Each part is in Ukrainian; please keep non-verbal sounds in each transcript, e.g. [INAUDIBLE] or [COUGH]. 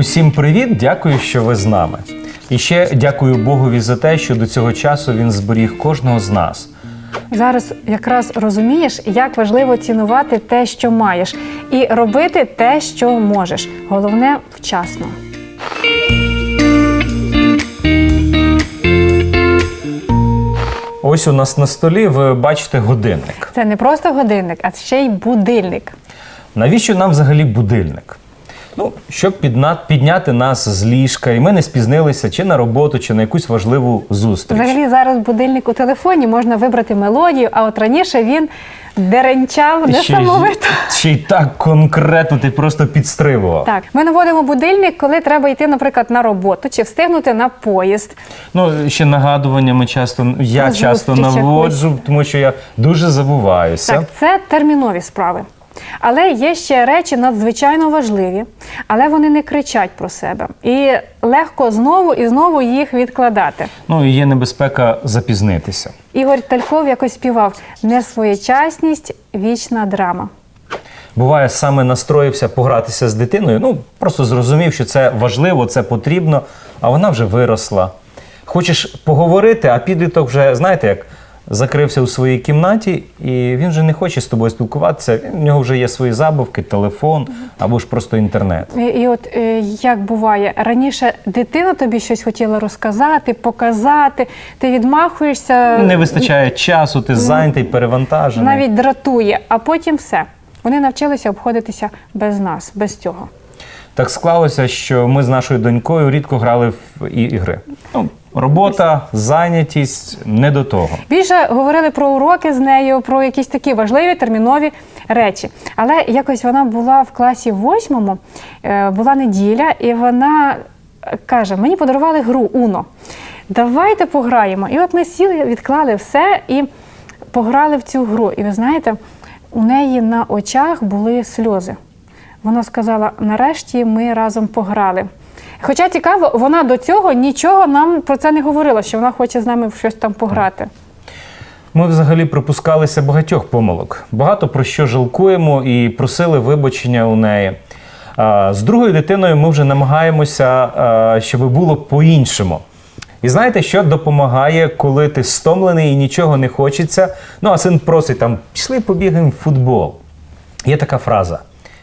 Усім привіт! Дякую, що ви з нами. І ще дякую Богові за те, що до цього часу він зберіг кожного з нас. Зараз якраз розумієш, як важливо цінувати те, що маєш, і робити те, що можеш. Головне вчасно. Ось у нас на столі ви бачите годинник. Це не просто годинник, а ще й будильник. Навіщо нам взагалі будильник? Ну, щоб підна- підняти нас з ліжка, і ми не спізнилися чи на роботу, чи на якусь важливу зустріч. Взагалі зараз будильник у телефоні можна вибрати мелодію, а от раніше він деренчав ще й- несамовито. Ще й так конкретно ти просто підстривував. Так, ми наводимо будильник, коли треба йти, наприклад, на роботу чи встигнути на поїзд. Ну, ще нагадуваннями часто я Про часто зустріч наводжу, тому що я дуже забуваюся. Так, це термінові справи. Але є ще речі надзвичайно важливі, але вони не кричать про себе. І легко знову і знову їх відкладати. Ну і є небезпека запізнитися. Ігор Тальков якось співав несвоєчасність, вічна драма. Буває, саме настроївся погратися з дитиною. Ну просто зрозумів, що це важливо, це потрібно, а вона вже виросла. Хочеш поговорити, а підліток вже, знаєте, як закрився у своїй кімнаті, і він вже не хоче з тобою спілкуватися. У нього вже є свої забавки, телефон або ж просто інтернет. І, і от е, як буває, раніше дитина тобі щось хотіла розказати, показати, ти відмахуєшся, Не вистачає часу, ти зайнятий, перевантажений. навіть дратує, а потім все. Вони навчилися обходитися без нас, без цього. Так склалося, що ми з нашою донькою рідко грали в і- ігри. Ну, робота, зайнятість не до того. Більше говорили про уроки з нею, про якісь такі важливі термінові речі. Але якось вона була в класі восьмому, е, була неділя, і вона каже: мені подарували гру Уно. Давайте пограємо. І от ми сіли, відклали все і пограли в цю гру. І ви знаєте, у неї на очах були сльози. Вона сказала: нарешті ми разом пограли. Хоча цікаво, вона до цього нічого нам про це не говорила, що вона хоче з нами в щось там пограти. Ми взагалі припускалися багатьох помилок. Багато про що жалкуємо і просили вибачення у неї. З другою дитиною ми вже намагаємося, щоб було по-іншому. І знаєте, що допомагає, коли ти стомлений і нічого не хочеться. Ну, а син просить там, пішли побігаємо в футбол. Є така фраза: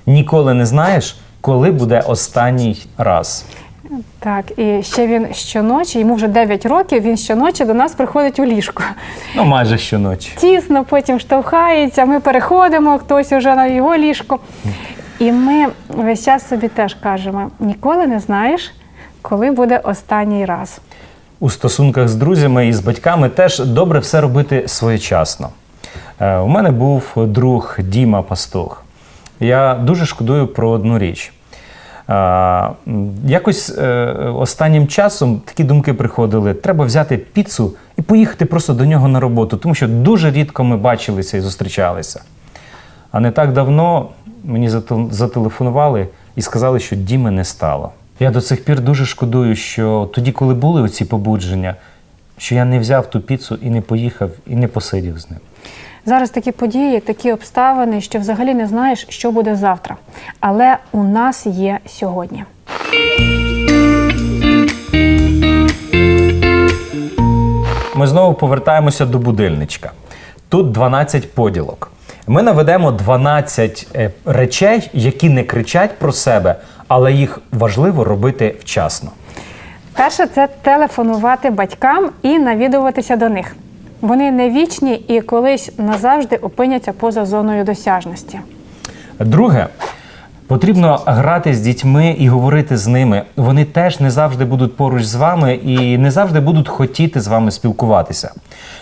ніколи не знаєш, коли буде останній раз. Так, і ще він щоночі, йому вже 9 років, він щоночі до нас приходить у ліжко. Ну, майже щоночі. Тісно, потім штовхається, ми переходимо, хтось уже на його ліжко. І ми весь час собі теж кажемо: ніколи не знаєш, коли буде останній раз. У стосунках з друзями і з батьками теж добре все робити своєчасно. Е, У мене був друг Діма Пастух. Я дуже шкодую про одну річ. Якось е, останнім часом такі думки приходили: треба взяти піцу і поїхати просто до нього на роботу, тому що дуже рідко ми бачилися і зустрічалися. А не так давно мені зателефонували і сказали, що Діми не стало. Я до цих пір дуже шкодую, що тоді, коли були оці побудження, що я не взяв ту піцу і не поїхав, і не посидів з ним. Зараз такі події, такі обставини, що взагалі не знаєш, що буде завтра. Але у нас є сьогодні. Ми знову повертаємося до будильничка. Тут 12 поділок. Ми наведемо 12 е, речей, які не кричать про себе, але їх важливо робити вчасно. Перше це телефонувати батькам і навідуватися до них. Вони не вічні і колись назавжди опиняться поза зоною досяжності. Друге, потрібно грати з дітьми і говорити з ними. Вони теж не завжди будуть поруч з вами і не завжди будуть хотіти з вами спілкуватися.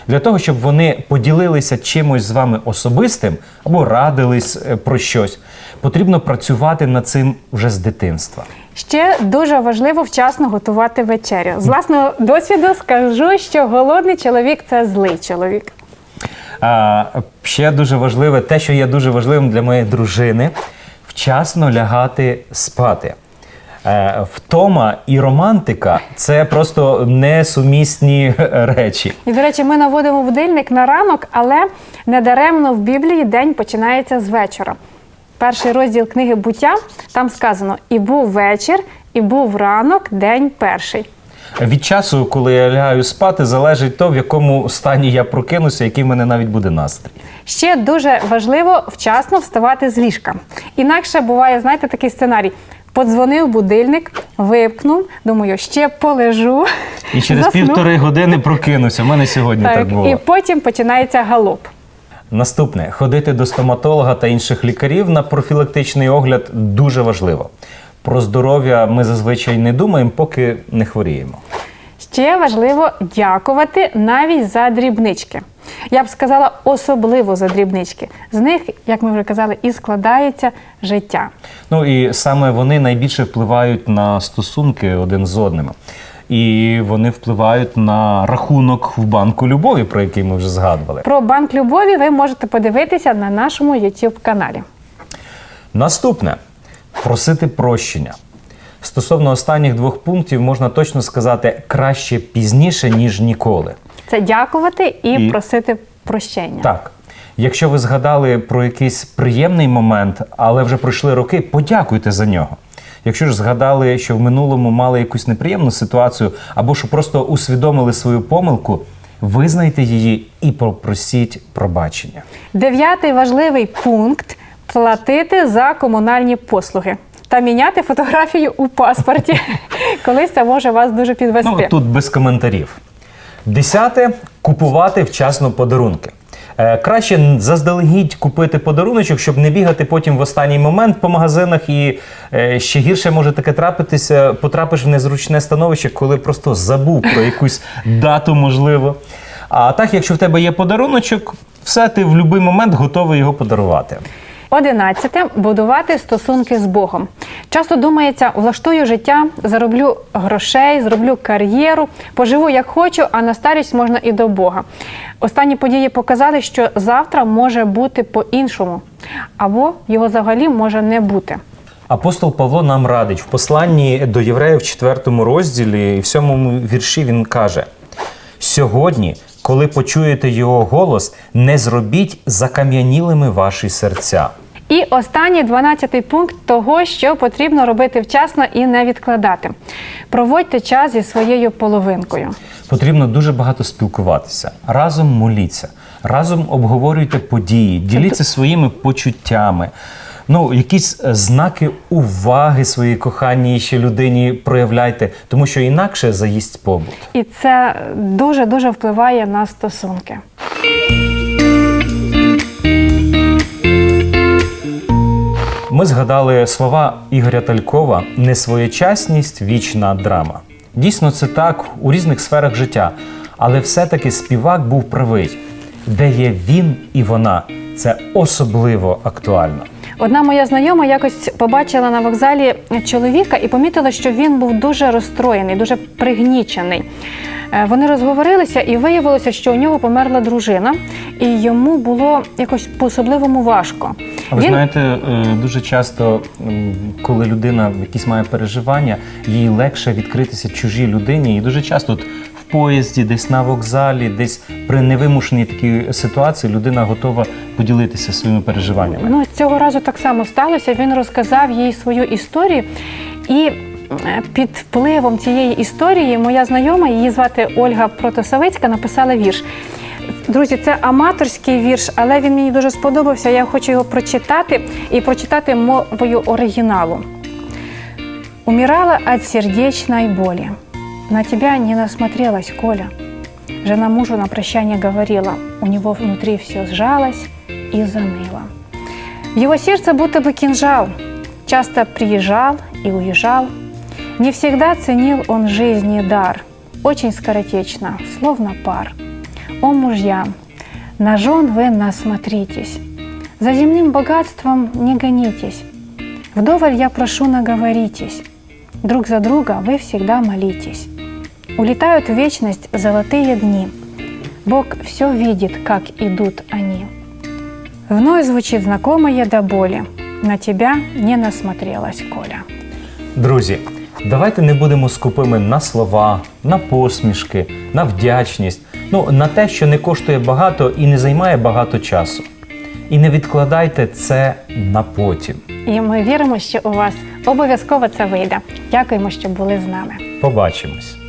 Для того, щоб вони поділилися чимось з вами особистим або радились е, про щось, потрібно працювати над цим вже з дитинства. Ще дуже важливо вчасно готувати вечерю. З власного досвіду скажу, що голодний чоловік це злий чоловік. А, ще дуже важливе, те, що є дуже важливим для моєї дружини, вчасно лягати спати. Е, Втома і романтика це просто несумісні речі. І, до речі, ми наводимо будильник на ранок, але недаремно в Біблії день починається з вечора. перший розділ книги буття, там сказано: і був вечір, і був ранок, день перший. Від часу, коли я лягаю спати, залежить то, в якому стані я прокинуся, який в мене навіть буде настрій. Ще дуже важливо вчасно вставати з ліжка. Інакше буває, знаєте, такий сценарій. Подзвонив будильник, випкнув, думаю, ще полежу. І через засну. півтори години прокинуся. У мене сьогодні так, Так, було. і потім починається галоп. Наступне ходити до стоматолога та інших лікарів на профілактичний огляд дуже важливо. Про здоров'я ми зазвичай не думаємо, поки не хворіємо. Ще важливо дякувати навіть за дрібнички. Я б сказала, особливо за дрібнички. З них, як ми вже казали, і складається життя. Ну і саме вони найбільше впливають на стосунки один з одним. І вони впливають на рахунок в банку любові, про який ми вже згадували. Про банк любові ви можете подивитися на нашому youtube каналі. Наступне просити прощення. Стосовно останніх двох пунктів можна точно сказати краще пізніше, ніж ніколи. Це дякувати і, І- просити прощення. Так. Якщо ви згадали про якийсь приємний момент, але вже пройшли роки, подякуйте за нього. Якщо ж згадали, що в минулому мали якусь неприємну ситуацію, або що просто усвідомили свою помилку, визнайте її і попросіть пробачення. Дев'ятий важливий пункт платити за комунальні послуги та міняти фотографію у паспорті. [LAUGHS] Колись це може вас дуже підвести. Ну тут без коментарів. Десяте купувати вчасно подарунки. Е, краще заздалегідь купити подаруночок, щоб не бігати потім в останній момент по магазинах. І е, ще гірше може таке трапитися, потрапиш в незручне становище, коли просто забув про якусь дату, можливо. А так, якщо в тебе є подаруночок, все ти в будь-який момент готовий його подарувати. Одинадцяте будувати стосунки з Богом. Часто думається, влаштую життя, зароблю грошей, зроблю кар'єру, поживу як хочу, а на старість можна і до Бога. Останні події показали, що завтра може бути по-іншому, або його взагалі може не бути. Апостол Павло нам радить в посланні до євреїв в 4 розділі в 7 вірші він каже: сьогодні, коли почуєте його голос, не зробіть закам'янілими ваші серця. І останній 12-й пункт того, що потрібно робити вчасно і не відкладати. Проводьте час зі своєю половинкою. Потрібно дуже багато спілкуватися. Разом моліться, разом обговорюйте події, діліться своїми почуттями. Ну, якісь е, знаки уваги своїй коханій ще людині проявляйте, тому що інакше заїсть побут. І це дуже дуже впливає на стосунки. Ми згадали слова Ігоря Талькова несвоєчасність вічна драма. Дійсно, це так у різних сферах життя, але все-таки співак був правий, де є він і вона. Це особливо актуально. Одна моя знайома якось побачила на вокзалі чоловіка і помітила, що він був дуже розстроєний, дуже пригнічений. Е, Вони розговорилися, і виявилося, що у нього померла дружина, і йому було якось по-особливому важко. А ви знаєте, е, дуже часто, коли людина якісь має переживання, їй легше відкритися чужій людині. І дуже часто от поїзді, десь на вокзалі, десь при невимушеній такій ситуації людина готова поділитися своїми переживаннями. Ну, цього разу так само сталося. Він розказав їй свою історію, і е, під впливом цієї історії моя знайома, її звати Ольга Протосовицька, написала вірш. Друзі, це аматорський вірш, але він мені дуже сподобався. Я хочу його прочитати і прочитати мовою оригіналу. Умирала от сердечной боли. На тебя не насмотрелась, Коля. Жена мужу на прощание говорила, у него внутри все сжалось и заныло. В его сердце будто бы кинжал, часто приезжал и уезжал. Не всегда ценил он жизни дар, очень скоротечно, словно пар. О, мужья, на жен вы насмотритесь, за земным богатством не гонитесь. Вдоволь я прошу наговоритесь, друг за друга вы всегда молитесь. Улетают в вечность золотые дни. Бог все видит, как идут они. Вновь звучит знакомое до боли. На тебя не насмотрелась, Коля. Друзі, давайте не будемо скупими на слова, на посмішки, на вдячність, ну на те, що не коштує багато і не займає багато часу. І не відкладайте це на потім. І ми віримо, що у вас обов'язково це вийде. Дякуємо, що були з нами. Побачимось.